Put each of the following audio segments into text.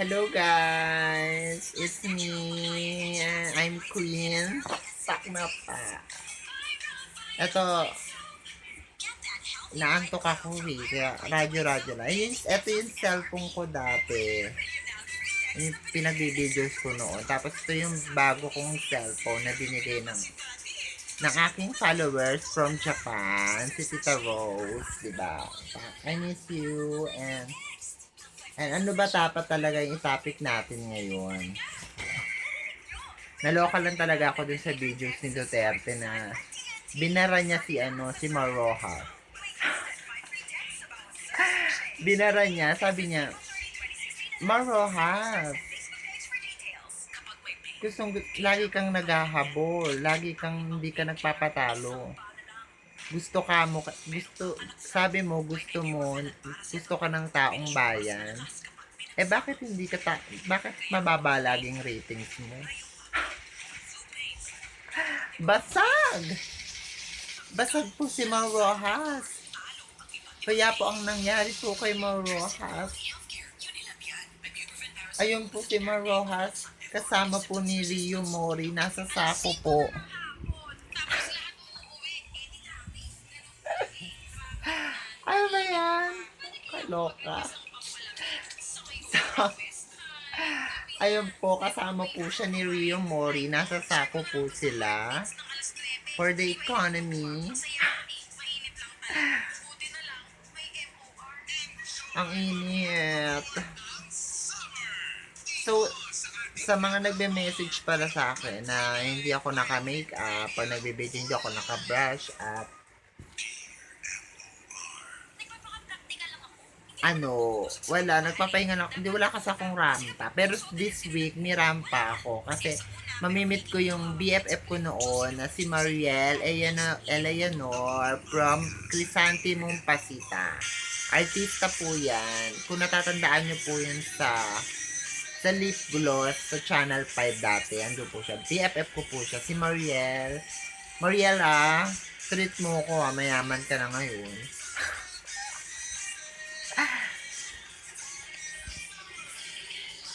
Hello guys! It's me. I'm Queen. Pak na pa. Ito, naantok ako eh. Kaya radyo-radyo lang. Ayun, ito yung cellphone ko dati. Yung pinagbibidyo's ko noon. Tapos ito yung bago kong cellphone na binigay ng ng aking followers from Japan, si Tita Rose, di ba? I miss you and and ano ba dapat talaga yung topic natin ngayon? Naloka lang talaga ako dun sa videos ni Duterte na binara niya si ano, si Maroha. binara niya, sabi niya, Maroha, gustong lagi kang naghahabol, lagi kang hindi ka nagpapatalo. Gusto ka mo, gusto, sabi mo, gusto mo, gusto ka ng taong bayan. Eh bakit hindi ka ta, bakit mababa laging ratings mo? Basag! Basag po si Mau Rojas. Kaya po ang nangyari po kay Mau Rojas. Ayun po si Mau Rojas. Kasama po ni Rio Mori. Nasa sako po. Ba yan? Kaloka. Ayun po, kasama po siya ni Rio Mori. Nasa sako po sila. For the economy. Ang init. So, sa mga nagbe-message para sa akin na hindi ako naka-makeup, pag nagbe-video hindi ako naka-brush up, ano, wala, nagpapahinga na, hindi wala kasi akong rampa. Pero this week, may rampa ako. Kasi, mamimit ko yung BFF ko noon na si Mariel Eleanor, from Crisantimum Pasita. Artista po yan. Kung natatandaan nyo po yun sa sa lip gloss sa Channel 5 dati. Ando po siya. BFF ko po siya. Si Mariel. Mariel ah, treat mo ko ah. Mayaman ka na ngayon.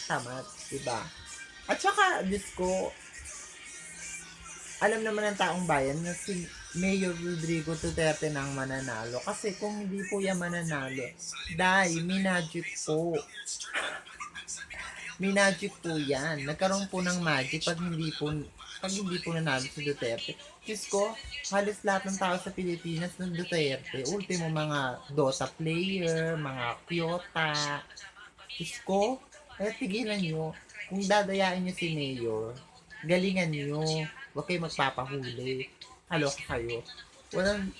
Tama, diba? At saka, Diyos ko, alam naman ng taong bayan na si Mayor Rodrigo Duterte nang mananalo. Kasi kung hindi po yan mananalo, dahil minagic po. Minagic po yan. Nagkaroon po ng magic pag hindi po pag hindi po nanalo si Duterte. Diyos ko, halos lahat ng tao sa Pilipinas ng Duterte. Ultimo mga Dota player, mga Kyota. Diyos ko, eh tigilan nyo. Kung dadayain nyo si Mayor, galingan nyo. Huwag kayo magpapahuli. Halo kayo. Walang,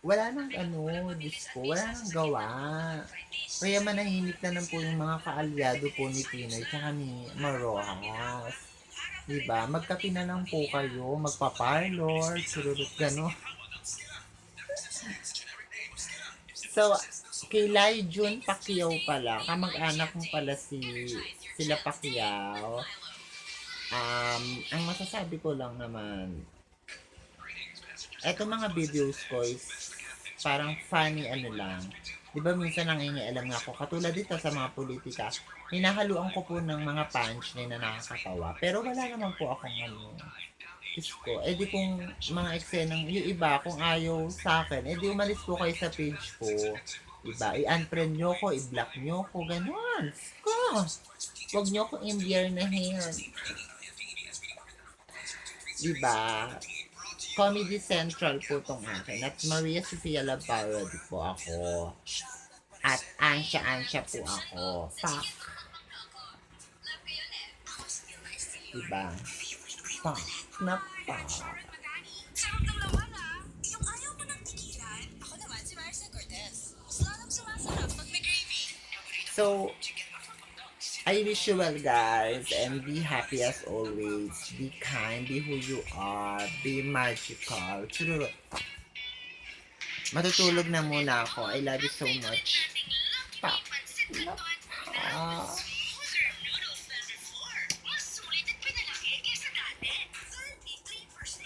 wala nang ano, Diyos ko, wala nang gawa. Kaya manahimik na lang po yung mga kaalyado po ni Pinoy tsaka ni Marojas. Diba? Magkape na lang po kayo, magpa-parlor, sururot gano'n. So, kay Lai Jun Pacquiao pala, kamag-anak mo pala si sila Pacquiao. Um, ang masasabi ko lang naman, eto mga videos ko is parang funny ano lang. Di ba minsan nang alam nga ako, katulad dito sa mga politika, hinahaluan ko po ng mga punchline na nakakatawa. Pero wala naman po akong ano, Diyos ko. Eh di kung mga eksenang, yung iba, kung ayaw sa akin, eh di umalis po kayo sa page ko. Diba? I-unfriend nyo ko, i-block nyo ko, ganun. Ko. Huwag nyo ko imbiernahin. Diba? Comedy Central po tong akin. At Maria Sofia Love Parody po ako. At Ansha po ako. Fuck. Diba? Fuck na. So, I wish you well guys and be happy as always. Be kind, be who you are, be magical. Chururo. Matutulog na muna ako. I love you so much. Pa. Pa.